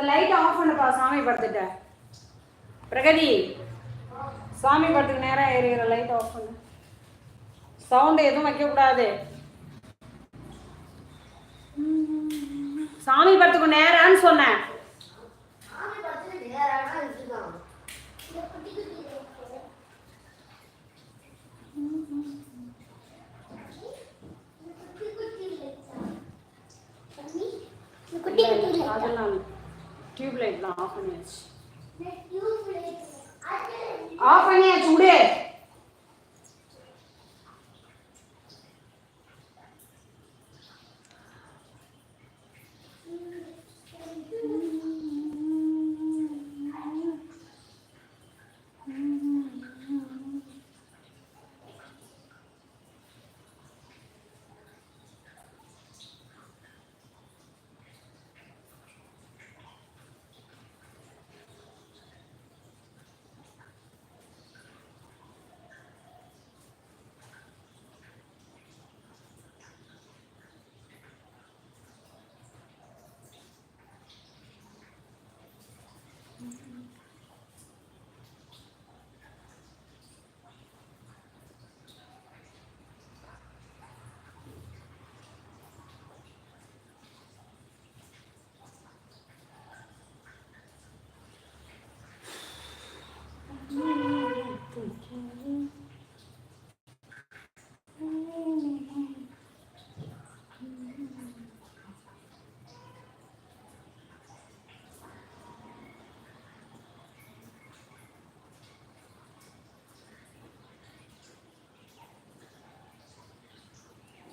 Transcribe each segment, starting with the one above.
இந்த light off பண்ணுப்பா சாமி படுத்துட்ட பிரகதி சாமி படத்துக்கு நேரம் எரிகிற லைட் ஆஃப் பண்ணு. சவுண்ட் எதுவும் வைக்கக்கூடாது. சாமி படத்துக்கு நேரம்னு சொன்னேன் சாமி படத்துல நேரானா இதுதான் இந்த குட்டி குட்டி இருக்கு. இந்த குட்டி குட்டி lights ஆ? தம்பி, இந்த குட்டி குட்டி light ஆ? அதெல்லாம் டியூப் லைட்லாம் ஆஃப் பண்ணியாச்சு இந்த tube light. அது ஆஃப் பண்ணியாச்சு விடு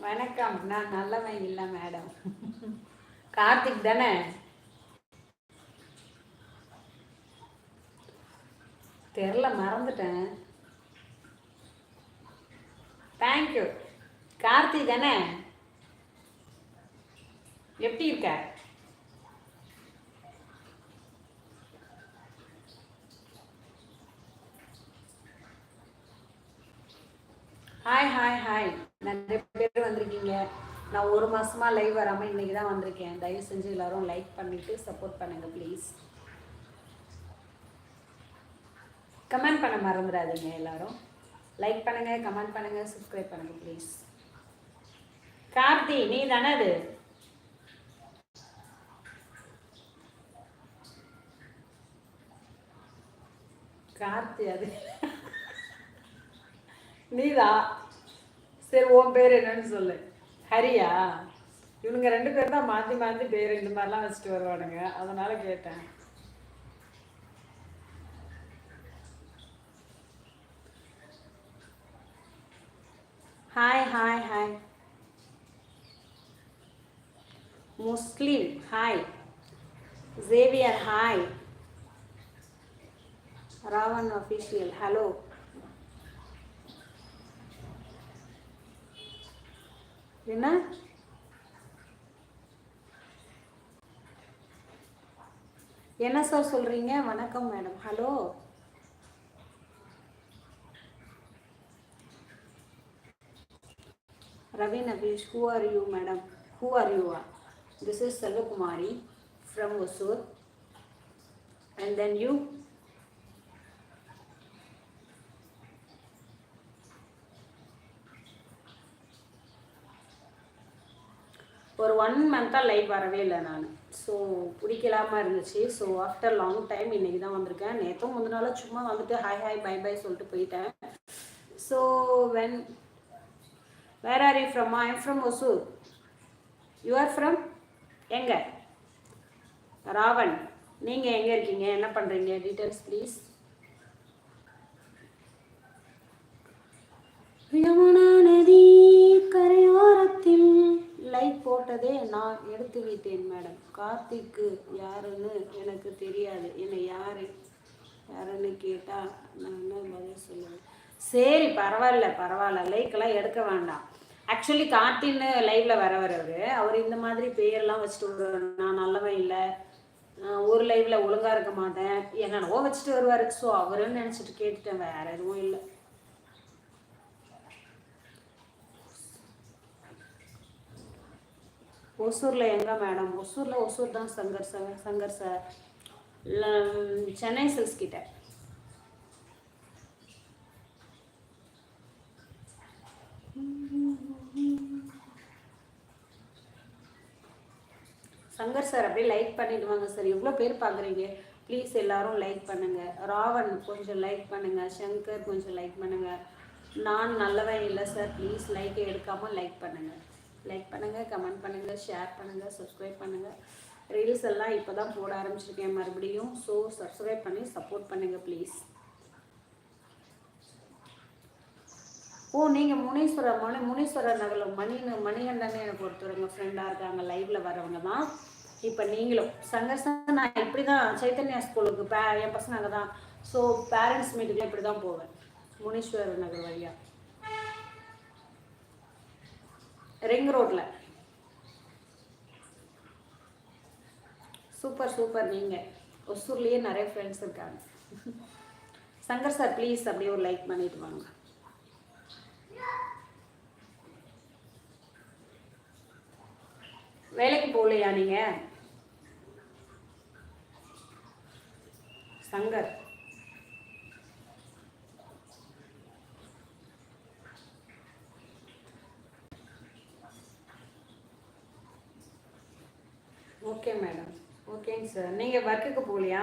வணக்கம். நான் நல்லவன் இல்லை மேடம் கார்த்திக் தானே? தெரில மறந்துட்டேன். தேங்க்யூ கார்த்தி தானே? மாதமாக லைவ் வராமல் இன்னைக்கு தான் வந்திருக்கேன். தயவு செஞ்சு எல்லாரும் லைக் பண்ணிட்டு சப்போர்ட் பண்ணுங்க ப்ளீஸ் கமெண்ட் பண்ண மறந்துடாதீங்க எல்லாரும். லைக் பண்ணுங்க கமெண்ட் பண்ணுங்க சப்ஸ்கிரைப் பண்ணுங்க ப்ளீஸ் கார்த்தி நீ தானே அது? கார்த்தி அது. நீதா. சரி உன் பேர் என்னன்னு சொல்லு. ஹரியா? இவனுங்க ரெண்டு பேரும் தான் மாற்றி மாற்றி பேர் இந்த மாதிரிலாம் வச்சுட்டு வருவானுங்க. அதனால கேட்டேன். ஹாய் ஹாய் ஹாய் முஸ்லீம் hi Javier hi Ravan official hello என்ன என்ன சார் சொல்றீங்க வணக்கம் madam hello Ravi Navish, who are you, madam? Who are you? This is Selvakumari from Osur. And then you? ஒரு ஒன் மந்த்தாக லைவ் வரவே இல்லை நான். So பிடிக்கலாம இருந்துச்சு. ஸோ ஆஃப்டர் லாங் டைம் இன்னைக்கு தான் வந்திருக்கேன். நேற்றும் முந்தின நாள் சும்மா வந்துட்டு ஹாய் ஹாய் பை பை சொல்லிட்டு போயிட்டேன். So when where are you from I am from Hosur you are from எங்கே? ராவன். நீங்கள் எங்கே இருக்கீங்க? என்ன பண்ணுறீங்க டீட்டெயில்ஸ் ப்ளீஸ் கார்த்திக்கு யாருன்னு எனக்கு தெரியாது. என்னை யாரு யாருன்னு கேட்டால் நான் என்ன பதில் சொல்லுவேன்? சரி பரவாயில்ல பரவாயில்ல. லைக்கெல்லாம் எடுக்க வேண்டாம். ஆக்சுவலி கார்த்தின்னு லைவ்ல வர வரவர் அவர். இந்த மாதிரி பேரெல்லாம் வச்சுட்டு வருவாரு நான் நல்லவன் இல்லை. நான் ஒரு லைவ்ல ஒழுங்கா இருக்க மாட்டேன். என்னென்னவோ வச்சுட்டு வருவார். ஸோ அவருன்னு நினச்சிட்டு கேட்டுட்டேன். வேற எதுவும் இல்லை. ஒசூரில் எங்கே மேடம்? ஒசூரில் ஒசூர் தான் Shankar sir Shankar sir Chennai silks கிட்ட. சங்கர் சார் அப்படியே லைக் பண்ணிட்டு வாங்க சார் எவ்வளோ பேர் பார்க்குறீங்க ப்ளீஸ் எல்லாரும் லைக் பண்ணுங்க. ராவன் கொஞ்சம் லைக் பண்ணுங்க. சங்கர் கொஞ்சம் லைக் பண்ணுங்க. நான் நல்லவன் இல்லை சார் ப்ளீஸ் லைக் எடுக்காமல் லைக் பண்ணுங்கள் லைக் பண்ணுங்கள் கமெண்ட் பண்ணுங்கள் ஷேர் பண்ணுங்கள் சப்ஸ்கிரைப் பண்ணுங்கள் ரீல்ஸ் எல்லாம் இப்போ தான் போட ஆரம்பிச்சிருக்கேன் மறுபடியும். ஸோ சப்ஸ்கிரைப் பண்ணி சப்போர்ட் பண்ணுங்கள் ப்ளீஸ் ஓ நீங்கள் முனீஸ்வரர் மணி முனீஸ்வரர் நகரில் மணி மணிகண்டன் எனக்கு ஒருத்தருங்க ஃப்ரெண்டாக இருக்காங்க லைவில் வரவங்க தான். இப்போ நீங்களும் சங்கர் நான் இப்படி தான் சைத்தன்யா ஸ்கூலுக்கு பே என் பசங்க அங்கே தான் ஸோ பேரண்ட்ஸ் மீட்டிங்கில் இப்படி தான் போவேன் முனீஸ்வரர் நகர் வழியாக ரிங் ரோட்ல. சூப்பர் சூப்பர் நீங்கள் ஒசூர்லேயே நிறைய ஃப்ரெண்ட்ஸ் இருக்காங்க. சங்கர் சார் ப்ளீஸ் அப்படியே ஒரு லைக் பண்ணிட்டு வாங்க. வேலைக்கு போகலையா நீங்க? சங்கர் ஓகே மேடம் ஓகேங்க சார் நீங்கள் ஒர்க்குக்கு போகலையா.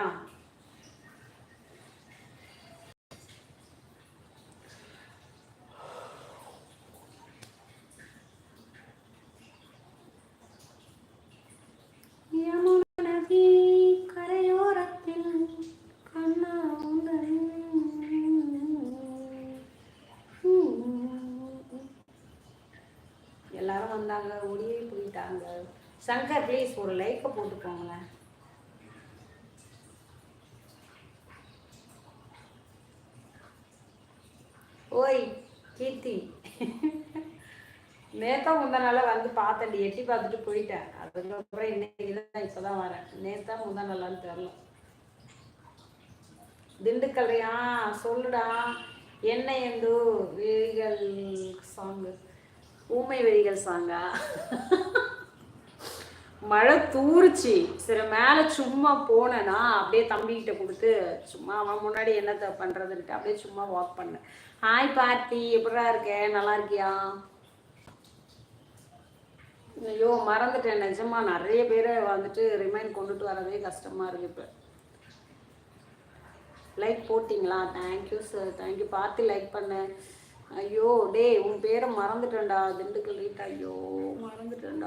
எல்லாரும் வந்தாங்க ஒடியே போயிட்டாங்க. சங்கர் ப்ளீஸ் ஒரு லைக்கை போட்டு போங்களேன் கீர்த்தி. நேத்தா முந்தா வந்து பார்த்தேன்டி எட்டி பார்த்துட்டு போயிட்டேன். அதுக்கப்புறம் இன்னைக்கு தான் இப்போதான் வரேன். நேத்தா முந்தா நாளான்னு தெரில திண்டுக்கல்லையா? சொல்லுடா. என்ன எந்து வெறிகள் சாங்கு. ஊமை வெறிகள் சாங்கா? மழை தூறுச்சு சரி மேலே சும்மா போனேன்னா அப்படியே தம்பிக்கிட்ட கொடுத்து சும்மா அவன் முன்னாடி என்னத்தை பண்ணுறதுன்ட்டு அப்படியே சும்மா வாக் பண்ணேன். ஹாய் பார்த்தி எப்படா இருக்க? நல்லா இருக்கியா? ஐயோ மறந்துட்டேன். நிஜமா நிறைய பேரை வந்துட்டு ரிமைண்ட் கொண்டுட்டு வரதே கஷ்டமாக இருக்கு இப்போ. லைக் போட்டிங்களா? Thank you sir thank you பார்த்து லைக் பண்ணேன் ஐயோ டேய் உன் பேரை மறந்துட்டேன்டா. திண்டுக்கல் ரீட்டா. ஐயோ மறந்துட்டேன்டா.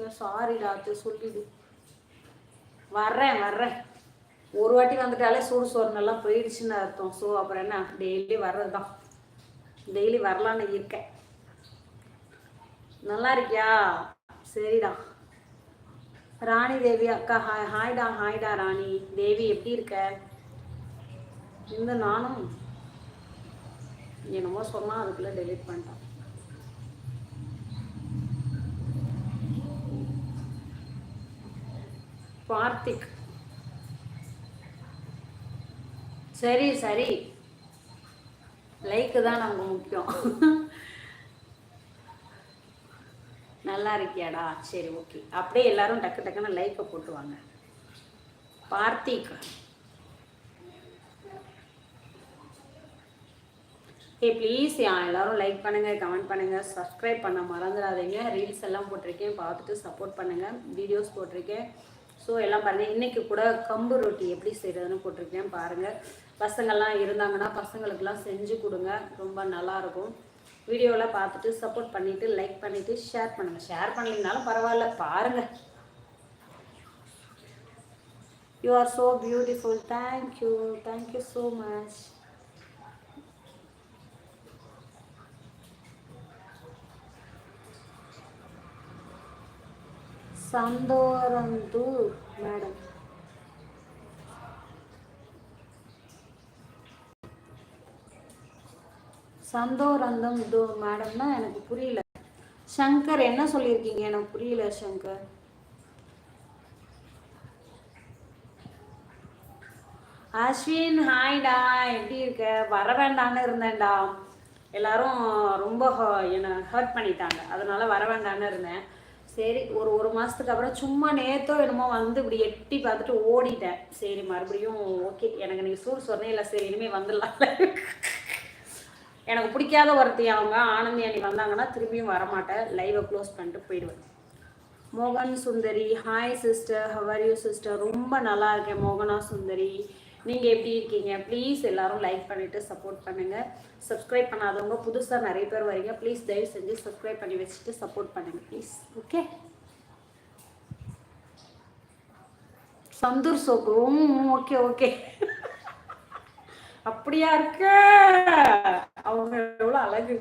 மறந்துட்டேன் சாரிடா அது சொல்லிடு. வர்றேன் வர்றேன். ஒரு வாட்டி வந்துட்டாலே சூடு சோறுனெல்லாம் போயிடுச்சுன்னு அர்த்தம். ஸோ அப்புறம் என்ன? டெய்லி வர்றது தான் டெய்லி வரலான்னு இருக்கேன். நல்லா இருக்கியா? சரிடா. ராணி தேவி அக்கா ஹாய் ஹாய்டா ஹாய்டா ராணி. தேவி எப்படி இருக்க? இந்த நானும் என்னமோ சொன்னால் அதுக்குள்ளே டெலிட் பண்ணிட்டான். கார்த்திக் சரி சரி. லைக்கு தான் நமக்கு முக்கியம். நல்லா இருக்கியாடா? சரி ஓகே அப்படியே எல்லாரும் டக்கு டக்குன்னு லைக்கை போட்டுவாங்க. பார்த்திக். ஏ ப்ளீஸ் எல்லாரும் லைக் பண்ணுங்கள் கமெண்ட் பண்ணுங்கள் சப்ஸ்கிரைப் பண்ண மறந்துடாதீங்க. ரீல்ஸ் எல்லாம் போட்டிருக்கேன் பார்த்துட்டு சப்போர்ட் பண்ணுங்கள் வீடியோஸ் போட்டிருக்கேன். ஸோ எல்லாம் பாருங்க. இன்னைக்கு கூட கம்பு ரொட்டி எப்படி செய்யறதுன்னு போட்டிருக்கேன் பாருங்க. பசங்கள்லாம் இருந்தாங்கன்னா பசங்களுக்கெல்லாம் செஞ்சு கொடுங்க. ரொம்ப நல்லாயிருக்கும். வீடியோவில் பார்த்துட்டு சப்போர்ட் பண்ணிவிட்டு லைக் பண்ணிவிட்டு ஷேர் பண்ணுங்கள் ஷேர் பண்ணலைனாலும் பரவாயில்ல. பாருங்கள் you are so beautiful thank you thank you so much సందోరందు madam சந்தோரந்தம் தோ மேடம்னா எனக்கு புரியல சங்கர் என்ன சொல்லியிருக்கீங்க எனக்கு புரியல சங்கர் அஸ்வின் ஹாய்டா எப்படி இருக்க வர வேண்டான்னு இருந்தேன்டா எல்லாரும் ரொம்ப ஹ- என்னை ஹர்ட் பண்ணிட்டாங்க அதனால வர வேண்டான்னு இருந்தேன் சரி ஒரு ஒரு மாதத்துக்கு அப்புறம் சும்மா நேத்தோ என்னமோ வந்து இப்படி எட்டி பார்த்துட்டு ஓடிட்டேன். சரி மறுபடியும் ஓகே எனக்கு நீங்கள் சூடு சொன்னே இல்லை. சரி இனிமேல் வந்துடலாம். எனக்கு பிடிக்காத ஒருத்தி அவங்க ஆனந்தி அணி வந்தாங்கன்னா திரும்பியும் வரமாட்டேன். லைவை க்ளோஸ் பண்ணிட்டு போயிடுவேன். மோகன் Sundari hi sister how are you sister ரொம்ப நல்லா இருக்கேன் மோகனா சுந்தரி. நீங்கள் எப்படி இருக்கீங்க? ப்ளீஸ் எல்லாரும் லைக் பண்ணிவிட்டு சப்போர்ட் பண்ணுங்கள் சப்ஸ்கிரைப் பண்ணாதவங்க புதுசாக நிறைய பேர் வரீங்க ப்ளீஸ் தயவு செஞ்சு சப்ஸ்கிரைப் பண்ணி வச்சுட்டு சப்போர்ட் பண்ணுங்கள் please okay Santoor soap. Okay okay அப்படியா இருக்க? அவங்க எவ்வளோ அழகு.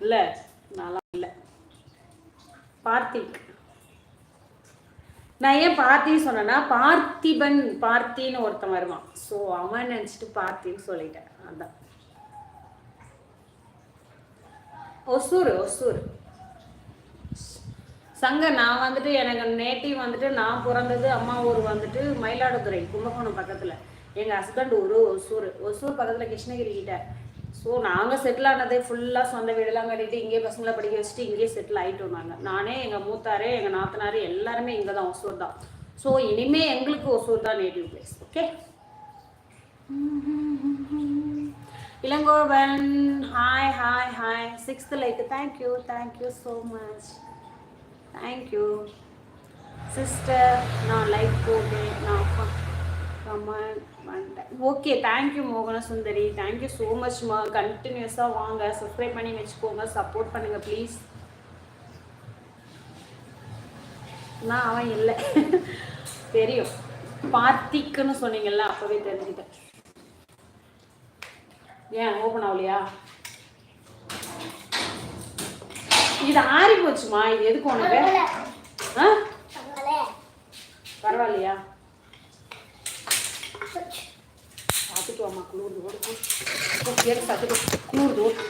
இல்லை நல்லா இல்லை. பார்த்திக். நான் ஏன் பார்த்தின்னு சொன்னேன்னா பார்த்திபன் பார்த்தின்னு ஒருத்தன் வருவான். ஸோ அவன் நினச்சிட்டு பார்த்தின்னு சொல்லிட்டேன். அதான். ஒசூர் ஒசூர். சங்க நான் வந்துட்டு எனக்கு நேட்டிவ் வந்துட்டு நான் பிறந்தது அம்மா ஊர் வந்துட்டு மயிலாடுதுறை கும்பகோணம் பக்கத்தில். எங்கள் ஹஸ்பண்ட் ஊர் ஒசூர். ஒசூர் பக்கத்தில் கிருஷ்ணகிரி கிட்ட. ஸோ நாங்கள் செட்டில் ஆனதே ஃபுல்லாக சொந்த வீடெல்லாம் கட்டிட்டு இங்கேயே பசங்களை படிக்க வச்சுட்டு இங்கேயே செட்டில் ஆகிட்டோம் நாங்கள் நானே எங்கள் மூத்தாரே எங்கள் நாத்தனார் எல்லாருமே இங்கே தான் ஒசூர் தான். ஸோ இனிமே எங்களுக்கு ஒசூர் தான் native place okay Ilangovan hi hi hi sixth like thank you thank you so much thank you sister நான் லைக் போகிறேன் நான் கமெண்ட் பண்ணிட்டேன் ஓகே தேங்க்யூ மோகன சுந்தரி. தேங்க்யூ ஸோ மச்மா கண்டினியூஸாக வாங்க. சப்ஸ்கிரைப் பண்ணி வச்சுக்கோங்க. சப்போர்ட் பண்ணுங்கள் ப்ளீஸ் நான் அவன் இல்லை. தெரியும். பார்த்திக்குன்னு சொன்னீங்கல்ல அப்போவே தெரிஞ்சுக்கிட்டேன். ஏன் ஓப்பன் ஆகலையா? இது ஆறி போச்சுமா இது எதுக்கு உனக்கு? ஆ? பரவாயில்லையா? பார்த்துட்டு வாமா குளிர்ந்து ஓடு எடுத்து பார்த்துட்டு குளிர்ந்து ஓடு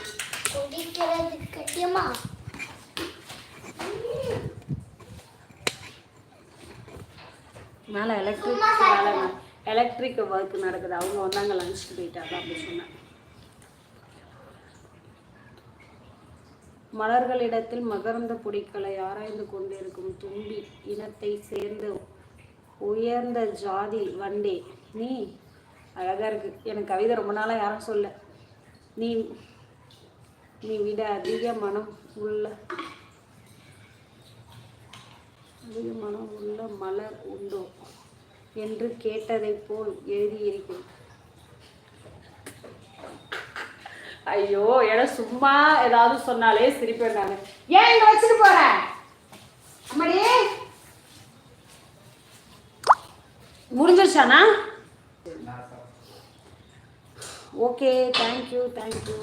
மேலே எலக்ட்ரிக் வேலை எலக்ட்ரிக் ஒர்க் நடக்குது. அவங்க வந்தாங்க லஞ்சுக்கு போயிட்டாங்க அப்படி சொன்னேன் மலர்களிடத்தில் மகரந்த பொடிகளை ஆராய்ந்து கொண்டிருக்கும் தும்பி இனத்தை சேர்ந்த உயர்ந்த ஜாதி வண்டே. நீ அழகாக இருக்குது எனக்கு கவிதை ரொம்ப நாளாக யாரும் சொல்ல நீ நீ விட அதிக மனம் உள்ள அதிக மனம் உள்ள மலர் உண்டோ என்று கேட்டதைப் போல் எழுதியிருக்கிறேன் ஐயோ என சும்மா ஏதாவது சொன்னாலே சிரிப்பேன் நான். ஏன் இங்க வச்சுட்டு போறேன் அம்மாடி! முடிஞ்சிருச்சானா okay thank you thank you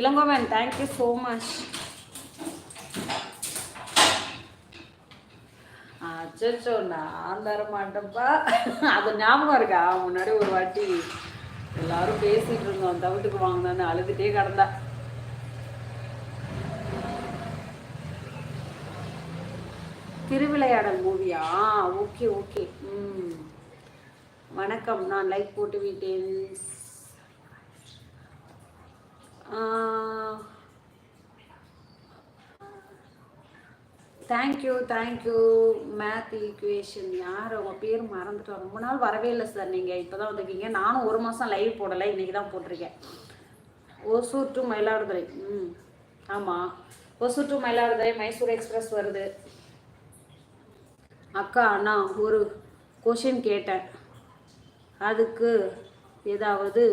Ilangovan thank you so much அச்சோ நான் தர மாட்டேன்ப்பா. அது ஞாபகம் இருக்கா? முன்னாடி ஒரு வாட்டி எல்லாரும் பேசிட்டு இருந்தோம். தவிட்டுக்கு வாங்கினான்னு அழுதுகிட்டே கிடந்தா. திருவிளையாடல் மூவியா ஓகே ஓகே ம். வணக்கம். நான் லைக் போட்டு விட்டேன் தேங்க்யூ தேங்க்யூ மேத் ஈக்குவேஷன் யார் உங்கள் பேர் மறந்துட்டோம். ரொம்ப நாள் வரவே இல்லை சார் நீங்கள் இப்போ தான் வந்திருக்கீங்க. நானும் ஒரு மாதம் லைவ் போடலை. இன்றைக்கி தான் போட்டிருக்கேன். ஓசூர் டு மயிலாடுதுறை. ம். ஆமாம் ஓசூர் டு மயிலாடுதுறை மைசூர் எக்ஸ்பிரஸ் வருது. அக்கா நான் ஒரு கொஷின் கேட்டேன். அதுக்கு ஏதாவது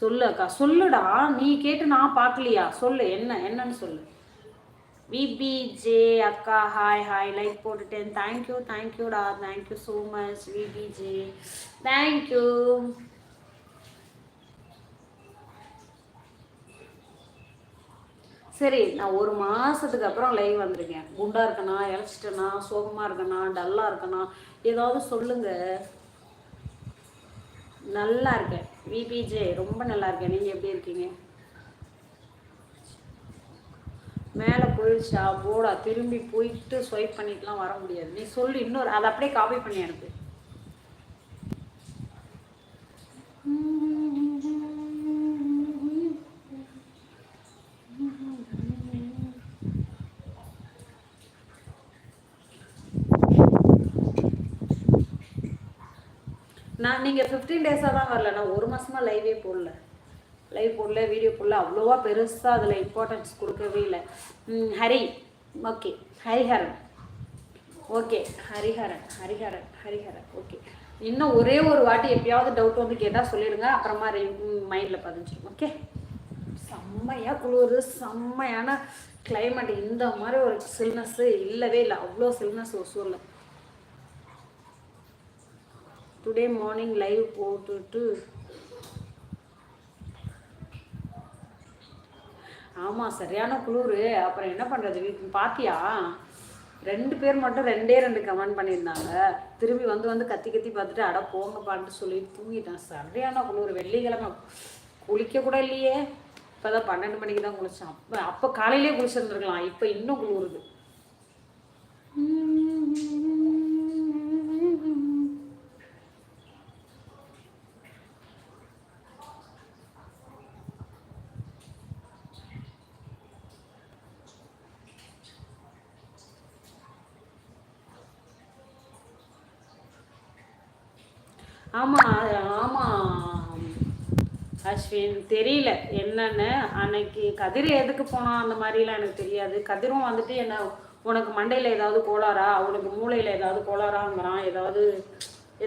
சொல்லு அக்கா. சொல்லுடா நீ கேட்டு நான் பார்க்கலையா? சொல்லு என்ன என்னன்னு சொல்லு. விபிஜே அக்கா ஹாய் ஹாய் லைக் போட்டுட்டேன். Thank you தேங்க்யூடா thank you so much VPJ thank you சரி நான் ஒரு மாதத்துக்கு அப்புறம் லைவ் வந்திருக்கேன். குண்டாக இருக்கனா இழைச்சிட்டனா சோகமாக இருக்கனா டல்லாக இருக்கனா ஏதாவது சொல்லுங்க. நல்லா இருக்கேன். விபிஜே ரொம்ப நல்லா இருக்கேன். நீங்கள் எப்படி இருக்கீங்க? மேலே போயிடுச்சா? போடா. திரும்பி போயிட்டு ஸ்வைப் பண்ணிட்டுலாம் வர முடியாது. நீ சொல்லு இன்னொரு அதை அப்படியே காப்பி பண்ணி அனுப்பு நான் நீங்கள் ஃபிஃப்டீன் டேஸாக தான் வரல. நான் ஒரு மாதமாக லைவே போடல. லைவ் போடல வீடியோ போடல. அவ்வளோவா பெருசாக அதில் இம்பார்ட்டன்ஸ் கொடுக்கவே இல்லை. Hari. Okay. Hariharan. Okay. Hariharan. Hariharan. Hariharan. Okay. இன்னும் ஒரே ஒரு வாட்டி எப்பயாவது டவுட் வந்து கேட்டால் சொல்லிடுங்க. அப்புறமா மைண்டில் பதிஞ்சிடும் ஓகே? செம்மையாக குளிர். செம்மையான கிளைமேட் இந்த மாதிரி ஒரு சில்னஸ்ஸு இல்லவே இல்லை. அவ்வளோ சில்னஸ் ஒசூரில். டுடே மார்னிங் லைவ் போட்டுட்டு. ஆமாம் சரியான குளிர். அப்புறம் என்ன பண்ணுறது வீட்டு பாத்தியா? ரெண்டு பேர் மட்டும் ரெண்டே ரெண்டு கமெண்ட் பண்ணியிருந்தாங்க. திரும்பி வந்து வந்து கத்தி கத்தி பார்த்துட்டு அட போங்கப்பான்ட்டு சொல்லிட்டு தூங்கிட்டேன். சரியான குளிர். வெள்ளிக்கிழமை குளிக்க கூட இல்லையே. இப்போ தான் பன்னெண்டு மணிக்கு தான் குளித்தேன் அப்போ அப்போ காலையிலே குளிச்சிருந்துருக்கலாம். இப்போ இன்னும் குளிருது. ஆமாம் ஆமாம் அஸ்வின் தெரியல என்னன்னு. அன்னைக்கு கதிர் எதுக்கு போனான் அந்த மாதிரிலாம் எனக்கு தெரியாது. கதிரும் வந்துட்டு என்ன உனக்கு மண்டையில் ஏதாவது கோளாரா உனக்கு மூளையில் ஏதாவது கோளாராங்கிறான் ஏதாவது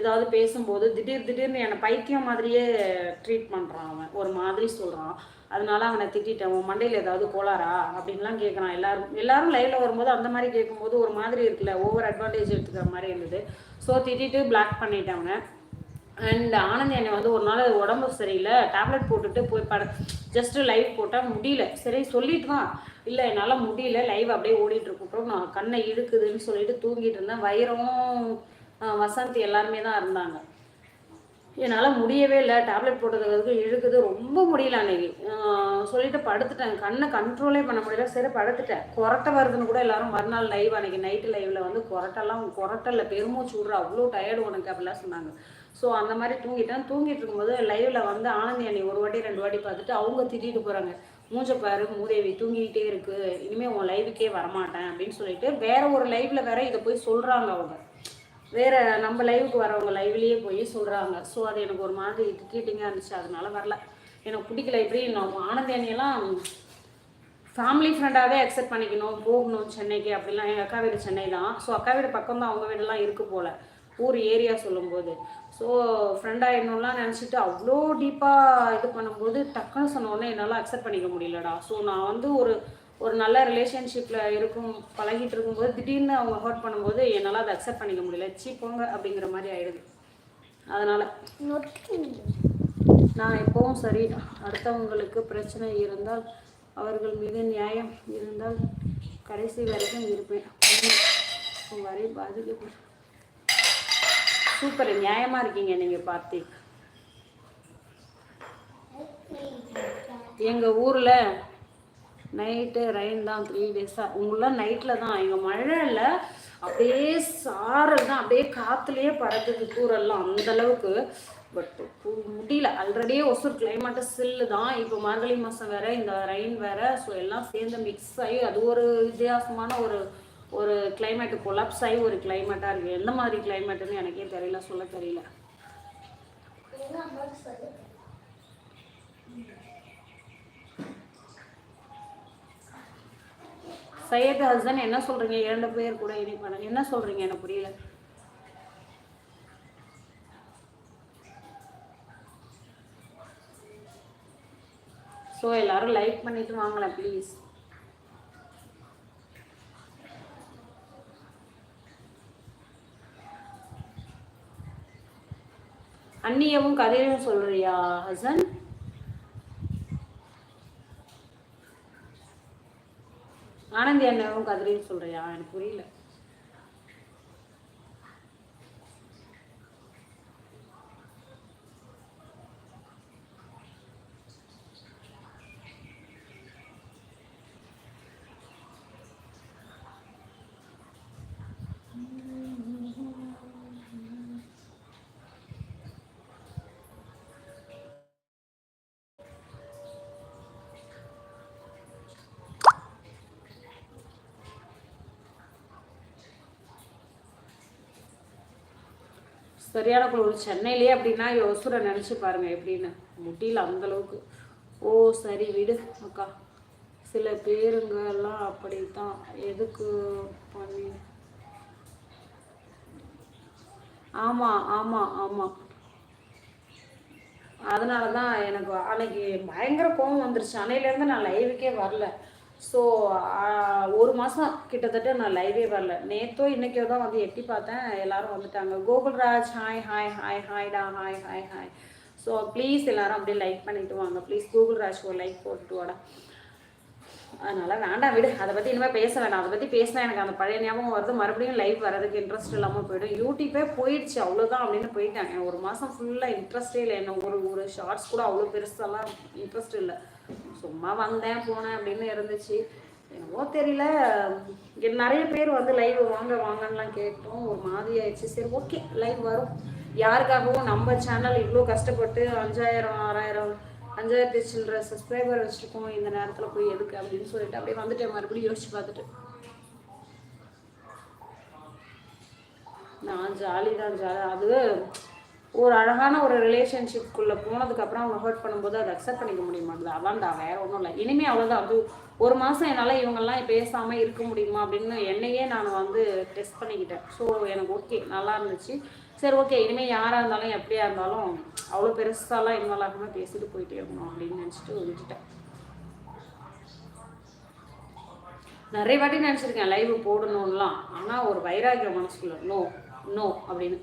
ஏதாவது பேசும்போது திடீர் திடீர்னு என்னை பைத்தியம் மாதிரியே ட்ரீட் பண்ணுறான் அவன். ஒரு மாதிரி சொல்கிறான் அதனால அவனை திட்டிட்டேன் உன் மண்டையில் ஏதாவது கோளாரா அப்படின்லாம் கேட்குறான் எல்லாரும் எல்லாரும் லைவில் வரும்போது அந்த மாதிரி கேட்கும்போது ஒரு மாதிரி இருக்குல்ல ஓவர் அட்வான்டேஜ் எடுத்துக்கிற மாதிரி இருந்தது. ஸோ திட்டிட்டு பிளாக் பண்ணிட்டேன் அவனை. அண்ட் ஆனந்த் என்னை வந்து ஒரு நாள் உடம்பு சரியில்லை டேப்லெட் போட்டுட்டு போய் பட ஜஸ்ட்டு லைவ் போட்டால் முடியல. சரி சொல்லிட்டு தான் இல்லை என்னால் முடியல லைவ் அப்படியே ஓடிட்டு இருக்கோம் நான் கண்ணை இழுக்குதுன்னு சொல்லிட்டு தூங்கிட்டு இருந்தேன். வைரம் வசந்த் எல்லாருமே தான் இருந்தாங்க. என்னால் முடியவே இல்லை. டேப்லெட் போட்டதுக்கு இழுக்குது. ரொம்ப முடியல அன்னைக்கு. சொல்லிட்டு படுத்துட்டேன். கண்ணை கண்ட்ரோலே பண்ண முடியல. சரி படுத்துட்டேன். கொரட்டை வருதுன்னு கூட எல்லாரும் மறுநாள் லைவ் அன்னைக்கு நைட்டு லைவ்ல வந்து கொரட்டெல்லாம் கொரட்டல்ல பெருமூச்சு விட்ற. அவ்வளோ டயர்டு உனக்கு அப்படிலாம் சொன்னாங்க. ஸோ அந்த மாதிரி தூங்கிட்டேன். தூங்கிட்டு இருக்கும்போது லைவ்ல வந்து ஆனந்தி அண்ணி ஒரு வாட்டி ரெண்டு வாட்டி பார்த்துட்டு அவங்க திட்டிட்டு போறாங்க. மூஞ்ச பாரு மூதேவி தூங்கிக்கிட்டே இருக்கு. இனிமே உன் லைவுக்கே வரமாட்டேன் அப்படின்னு சொல்லிட்டு வேற ஒரு லைவ்ல வேற இதை போய் சொல்றாங்க அவங்க. வேற நம்ம லைவுக்கு வரவங்க லைவ்லயே போய் சொல்றாங்க. ஸோ அது எனக்கு ஒரு மாதிரி டிக்கெட்டிங்காக இருந்துச்சு. அதனால வரல. எனக்கு பிடிக்கல. இப்படி நம்ம ஆனந்தி அண்ணியெல்லாம் ஃபேமிலி ஃப்ரெண்டாகவே அக்செப்ட் பண்ணிக்கணும். போகணும் சென்னைக்கு அப்படிலாம். எங்கள் அக்கா வீடு சென்னை தான். ஸோ அக்கா வீடு பக்கம் தான் அவங்க வீடெல்லாம் இருக்கு போல. ஊர் ஏரியா சொல்லும்போது. ஸோ ஃப்ரெண்டாகிடணும்லாம் நினச்சிட்டு அவ்வளோ டீப்பாக இது பண்ணும்போது டக்குன்னு சொன்னோடனே என்னால் அக்செப்ட் பண்ணிக்க முடியலடா. ஸோ நான் வந்து ஒரு ஒரு நல்ல ரிலேஷன்ஷிப்பில் இருக்கும் பழகிட்டு இருக்கும்போது திடீர்னு அவங்க ஹர்ட் பண்ணும்போது என்னால் அதை அக்செப்ட் பண்ணிக்க முடியல. சீ போங்க அப்படிங்கிற மாதிரி ஆயிடுது. அதனால் நான் எப்பவும் சரி. அடுத்தவங்களுக்கு பிரச்சனை இருந்தால் அவர்கள் மீது நியாயம் இருந்தால் கடைசி வரைக்கும் இருப்பேன். வரை பாதிக்கப்படும். சூப்பர் நியாயமா இருக்கீங்க நீங்க பார்த்திக் எங்க ஊர்ல நைட்டு ரெயின் தான் த்ரீ டேஸாக உங்களாம் நைட்டில் தான் எங்கள் மழை இல்லை அப்படியே சாரல் தான் அப்படியே காற்றுலேயே பறக்குது தூரெல்லாம் அந்த அளவுக்கு. பட் முடியல. ஆல்ரெடியே ஒசூர் கிளைமேட்டு சில்லு தான். இப்போ மார்கழி மாதம் வேற இந்த ரெயின் வேற ஸோ எல்லாம் சேர்ந்து மிக்ஸ் ஆகி அது ஒரு வித்தியாசமான ஒரு ஒரு கிளைமேட்டு கொலாப்ஸ் ஆகி ஒரு கிளைமேட்டாக இருக்குது எந்த மாதிரி கிளைமேட்டுன்னு எனக்கே தெரியல சொல்ல தெரியல. சையத் ஹசன் என்ன சொல்கிறீங்க இரண்டு பேர் கூட இணைப்பான என்ன சொல்கிறீங்க எனக்கு புரியல. ஸோ எல்லாரும் லைக் பண்ணிட்டு வாங்களேன் ப்ளீஸ் அந்நியமும் கதிரையும் சொல்றியா ஹசன்? ஆனந்தி அண்ணாவும் கதிரையும் சொல்றியா? எனக்கு புரியல. சரியான குளிர் சென்னையிலேயே அப்படின்னா யோசுரை நினச்சி பாருங்க எப்படின்னு. முடியல அந்தளவுக்கு ஓ சரி விடு அக்கா. சில பேருங்கெல்லாம் அப்படி தான் எதுக்கு பண்ணி? ஆமாம் ஆமாம் ஆமாம் அதனால தான் எனக்கு அன்னைக்கு பயங்கர கோவம் வந்துருச்சு. அன்னையிலேருந்து நான் லைவுக்கே வரல. ஸோ ஒரு மாதம் கிட்டத்தட்ட நான் லைவே வரல. நேற்றோ இன்றைக்கோ தான் வந்து எட்டி பார்த்தேன். எல்லாரும் வந்துட்டாங்க. Gokulraj hi hi hi ஹாய்டா hi hi hi so please எல்லாரும் அப்படியே லைக் பண்ணிட்டு வாங்க. ப்ளீஸ் கோகுல்ராஜ் ஒரு லைக் போட்டுட்டு வாடா. அதனால வேண்டாம் விடு. அதை பற்றி இனிமேல் பேச வேணாம் அதை பற்றி பேசினா எனக்கு அந்த பழைய ஞாபகம் வருது. மறுபடியும் லைவ் வரதுக்கு இன்ட்ரெஸ்ட் இல்லாமல் போயிடும். யூடியூப்பே போயிடுச்சு. அவ்வளோதான் அப்படின்னு போயிட்டாங்க. ஒரு மாதம் ஃபுல்லாக இன்ட்ரெஸ்டே இல்லை. என்ன ஒரு ஒரு ஷார்ட்ஸ் கூட அவ்வளோ பெருசாலாம் இன்ட்ரெஸ்ட் இல்லை. சும்மா வந்தேன் போனேன் அப்படின்னு இருந்துச்சு. என்னவோ தெரியல. நிறைய பேர் வந்து லைவ் வாங்க வாங்கன்னுலாம் கேட்டோம். ஒரு மாதிரி ஆயிடுச்சு. சரி ஓகே லைவ் வரும். யாருக்காகவும் நம்ம சேனல் இவ்வளோ கஷ்டப்பட்டு அஞ்சாயிரம் ஆறாயிரம் அஞ்சாயிரத்தி சில்லற சப்ஸ்கிரைபர் வச்சுருக்கோம். இந்த நேரத்தில் போய் எதுக்கு அப்படின்னு சொல்லிட்டு அப்படியே வந்துட்டேன். மறுபடியும் யோசிச்சு பார்த்துட்டு. நான் ஜாலி தான் ஜாலி அது ஒரு அழகான ஒரு ரிலேஷன்ஷிப்குள்ளே போனதுக்கப்புறம் அவங்க ஹர்ட் பண்ணும்போது அதை அக்செப்ட் பண்ணிக்க முடிய மாட்டேது அதான்டா வேற ஒன்றும் இல்லை. இனிமேல் அவ்வளோதான் அது ஒரு மாதம் என்னால் இவங்கெல்லாம் பேசாமல் இருக்க முடியுமா? அப்படின்னு என்னையே நான் வந்து டெஸ்ட் பண்ணிக்கிட்டேன். ஸோ எனக்கு ஓகே நல்லா இருந்துச்சு. சரி ஓகே இனிமேல் யாராக இருந்தாலும் எப்படியா இருந்தாலும் அவ்வளோ பெருசாலாம் இன்வால்வ் ஆகாமல் பேசிட்டு போயிட்டே இருக்கணும் அப்படின்னு நினச்சிட்டு விட்டுட்டேன். நிறைய வாட்டி நினச்சிருக்கேன் லைவ் போடணும்லாம். ஆனால் ஒரு வைராகியம் மனசுக்குள்ள நோ நோ அப்படின்னு.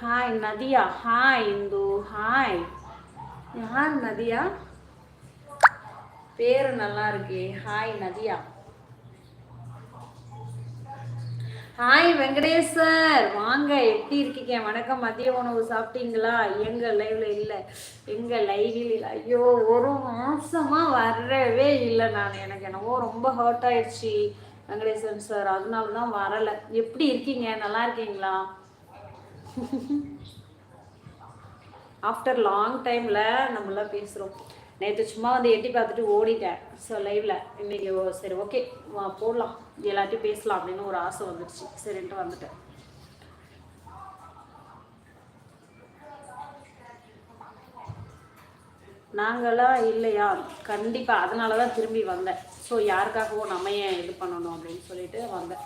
Hi Nadhiya hi Indhu hi யார் நதியா? பேரு நல்லா இருக்கே. ஹாய் நதியா. ஹாய் வெங்கடேசர். வாங்க எப்படி இருக்கீங்க? வணக்கம். மதிய உணவு சாப்பிட்டீங்களா? எங்க லைவ்ல இல்லை. எங்க லைவில் இல்லை. ஐயோ ஒரு மாசமா வரவே இல்லை நான். எனக்கு என்னவோ ரொம்ப ஹர்ட் ஆயிடுச்சு வெங்கடேசன் சார் அதனால தான் வரலை. எப்படி இருக்கீங்க? நல்லா இருக்கீங்களா? ஆஃப்டர் லாங் டைமில் நம்மளாம் பேசுகிறோம் நேற்று சும்மா வந்து எட்டி பார்த்துட்டு ஓடிட்டேன். ஸோ லைவில் இன்னைக்கு ஓ சரி ஓகே போடலாம். எல்லாத்தையும் பேசலாம் அப்படின்னு ஒரு ஆசை வந்துடுச்சு சரின்ட்டு வந்துட்டேன். நாங்களா இல்லையா? கண்டிப்பாக அதனால தான் திரும்பி வந்தேன். ஸோ யாருக்காகவும் நம்ம ஏன் இது பண்ணணும் அப்படின்னு சொல்லிட்டு வந்தேன்.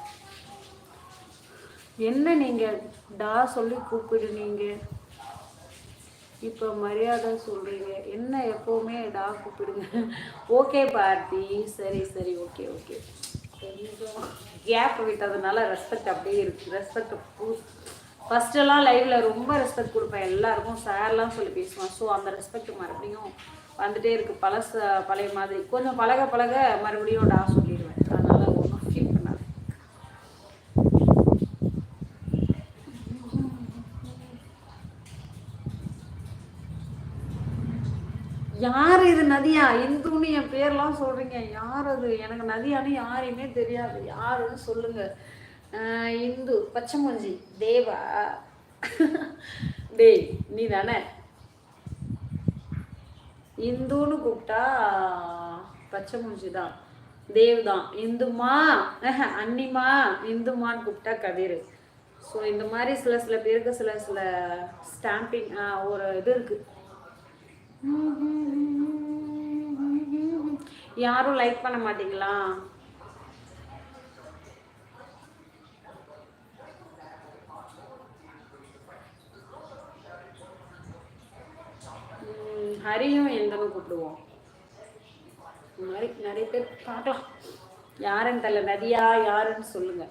என்ன நீங்கள் டா சொல்லி கூப்பிடுனீங்க. இப்போ மரியாதை சொல்கிறீங்க என்ன எப்போவுமே டா கூப்பிடுங்க. ஓகே பார்த்தி சரி சரி. Okay okay. கொஞ்சம் கேப் விட்டதுனால ரெஸ்பெக்ட் அப்படியே இருக்குது ரெஸ்பெக்ட் ஃபஸ்ட்டெல்லாம் லைவ்ல ரொம்ப ரெஸ்பெக்ட் கொடுப்பேன். எல்லாருக்கும் சார்லாம் சொல்லி பேசுவேன் ஸோ அந்த ரெஸ்பெக்ட் மறுபடியும் வந்துட்டே இருக்கு. பழச பழைய மாதிரி. கொஞ்சம் பழக பழக மறுபடியும் டா சொல்லிடுவேன். யார் இது நதியா? இந்துன்னு என் பேர்லாம் சொல்றீங்க. யார் அது? எனக்கு நதியான்னு யாரையுமே தெரியாது. யாருன்னு சொல்லுங்க. இந்து பச்சைமொஞ்சி தேவா. டேய் நீ தானே இந்துன்னு கூப்பிட்டா பச்சைமொஞ்சி தான் தேவ் தான் இந்துமா? அன்னிமா? இந்துமான்னு கூப்பிட்டா கதிர். ஸோ இந்த மாதிரி சில சில பேருக்கு சில சில ஸ்டாம்பிங் ஒரு இது இருக்குது யாரும் லைக் பண்ண மாட்டீங்களா? ஹரியும் எந்தனும் கூப்பிடுவோம். இந்த மாதிரி நிறைய பேர் பார்க்கலாம். யாருன்னு தெரியல நதியா யாருன்னு சொல்லுங்க.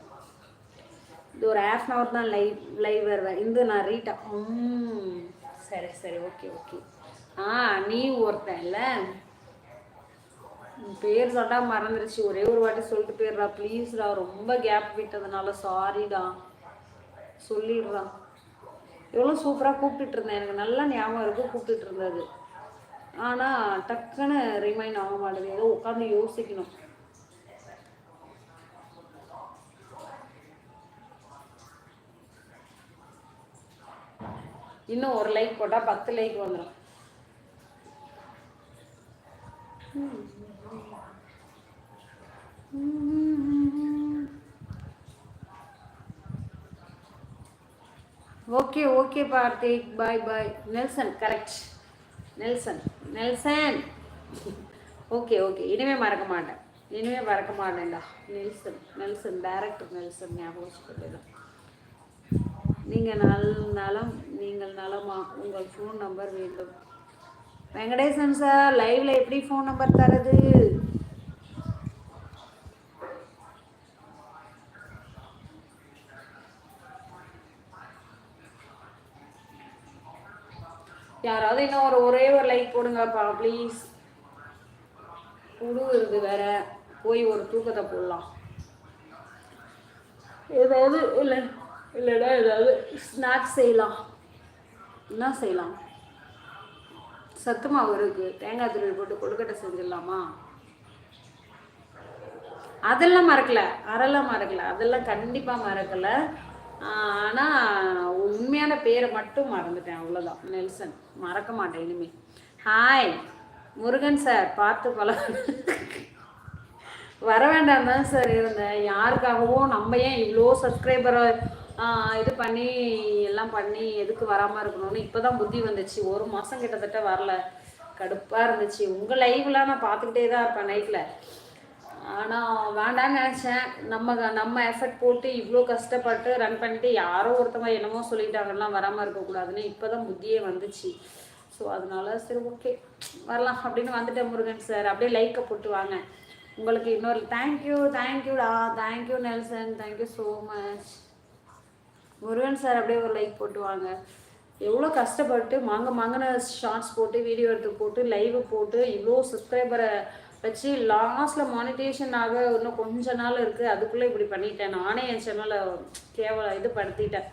இது ஒரு ஹாஃப் அன் ஹவர் தான் லைவ் லைவ் வருவேன் இந்த நான் ரீட்டா. ம் சரி சரி ஓகே ஓகே ஆ நீ ஒருத்தன் இல்லை. பேர் சொன்னால் மறந்துருச்சு. ஒரே ஒரு வாட்டி சொல்லிட்டு போயிடுறா. ப்ளீஸ்டா ரொம்ப கேப் விட்டதுனால சாரிடா சொல்லிடுறா. எவ்வளோ சூப்பராக கூப்பிட்டுட்டு இருந்தேன். எனக்கு நல்லா ஞாபகம் இருக்கும் கூப்பிட்டுட்டு இருந்தது. ஆனால் டக்குன்னு ரிமைண்ட் ஆக மாட்டேங்குது. ஏதோ உட்காந்து யோசிக்கணும். இன்னும் ஒரு லைக் போட்டால் பத்து லைக் வந்துடும் okay okay Parthik bye bye Nelson correct Nelson Nelson okay okay இனிமே மறக்க மாட்டேன். இனிமே மறக்க மாட்டேன்டா. நெல்சன் நெல்சன் டைரக்டர் நெல்சன் ஞாபகம் வச்சுக்கிட்டு நீங்கள் நல் நலம் நீங்கள் நலமா உங்கள் ஃபோன் நம்பர் வேண்டும். வெங்கடேசன் சார் லைவ்ல எப்படி ஃபோன் நம்பர் தரது? யாராவது இன்னும் ஒரு ஒரே ஒரு லைக் போடுங்கப்பா ப்ளீஸ் புழு இருக்கு வேற. போய் ஒரு தூக்கத்தை போடலாம். ஏதாவது இல்லை இல்லைடா ஏதாவது. ஸ்நாக்ஸ் செய்யலாம். என்ன செய்யலாம்? சத்து மாவு இருக்கு. தேங்காய் துருவி போட்டு கொழுக்கட்டை செஞ்சிடலாமா? அதெல்லாம் மறக்கல. அறெல்லாம் மறக்கல. அதெல்லாம் கண்டிப்பாக மறக்கல. ஆனால் ஆனா உண்மையான பேரை மட்டும் மறந்துட்டேன். அவ்வளோதான் நெல்சன். மறக்க மாட்டேன் இனிமே. ஹாய் முருகன் சார் பார்த்து பல வர வேண்டாம் தான் சார் இருந்தேன். யாருக்காகவும் நம்ம ஏன் இவ்வளோ சப்ஸ்கிரைபரை இது பண்ணி எல்லாம் பண்ணி எதுக்கு வராமல் இருக்கணும்னு இப்போ தான் புத்தி வந்துச்சு. ஒரு மாதம் கிட்டத்தட்ட வரல. கடுப்பாக இருந்துச்சு. உங்கள் லைவ்லாம் நான் பார்த்துக்கிட்டே தான் இருப்பேன் நைட்டில் ஆனால் வேண்டாம்னு நினச்சேன். நம்ம நம்ம எஃபர்ட் போட்டு இவ்வளோ கஷ்டப்பட்டு ரன் பண்ணிட்டு யாரோ ஒருத்தவங்க என்னமோ சொல்லிட்டாங்கலாம் வராமல் இருக்கக்கூடாதுன்னு இப்போ தான் புத்தியே வந்துச்சு. ஸோ அதனால சரி ஓகே வரலாம் அப்படின்னு வந்துட்டேன் முருகன் சார் அப்படியே லைக்கை போட்டு வாங்க. உங்களுக்கு இன்னொரு thank you தேங்க்யூடா thank you Nelson thank you so much Murugan sir அப்படியே ஒரு லைக் போட்டு வாங்க எவ்வளோ கஷ்டப்பட்டு மாங்க மாங்கின ஷார்ட்ஸ் போட்டு வீடியோ எடுத்து போட்டு லைவ் போட்டு இவ்வளோ சப்ஸ்கிரைபரை வச்சு லாஸ்ட்டில் மானிட்டேஷன் ஆக இன்னும் கொஞ்ச நாள் இருக்குது அதுக்குள்ளே இப்படி பண்ணிட்டேன். நானே என் சேனலை கேவல இது படுத்திட்டேன்.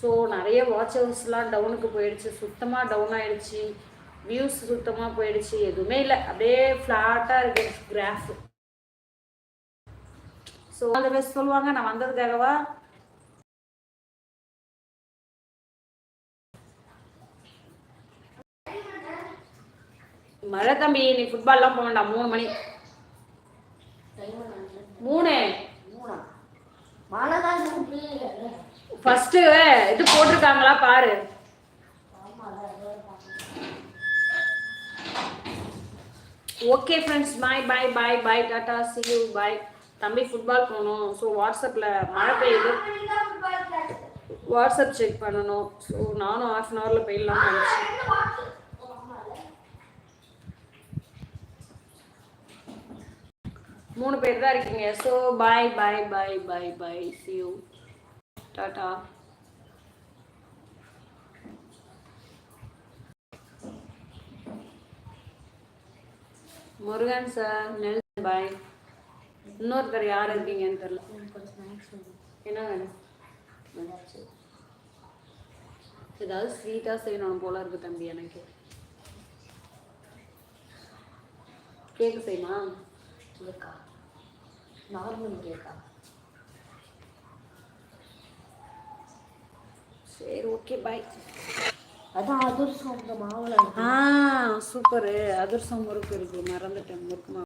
ஸோ நிறைய வாட்சர்ஸ்லாம் டவுனுக்கு போயிடுச்சு. சுத்தமாக டவுன் ஆயிடுச்சு. வியூஸ் சுத்தமாக போயிடுச்சு. எதுவுமே இல்லை. அப்படியே ஃப்ளாட்டாக இருக்கு கிராஃப் ஸோ அந்த பேர் சொல்லுவாங்க. நான் வந்ததுக்காகவா மழை தம்பி நீ ஃபுட்பால்லாம் போக வேண்டாம் மூணு. மணி. மூணு. ஃபர்ஸ்ட் இது போட்டிருக்காங்களா பாரு. Okay friends bye bye bye bye tata see you bye தம்பி ஃபுட்பால் போகணும். ஸோ வாட்ஸ்அப்பில் மழை பெய்யுது. வாட்ஸ்அப் செக் பண்ணணும். ஸோ நானும் ஆஃப் அன் ஹவரில் போயிடலாம் நினச்சேன். மூணு பேர் தான் இருக்கீங்க. So bye bye bye bye bye see you tata Murugan sir நெல் பாய் இன்னொருத்தர் யார் இருக்கீங்கன்னு தெரியல. என்ன வேணும்? ஏதாவது ஸ்வீட்டாக செய்யணும் போல இருக்கு தம்பி எனக்கு. கேக்கு செய்யுமா? இருக்கா? நார்மல் கேக்கா சரி ஓகே பாய் அதான் அதிர்சம் அந்த மாவுல ஆ சூப்பரு. அதிர்சம் முறுக்கு இருக்கு. மறந்துட்டேன் முறுக்கு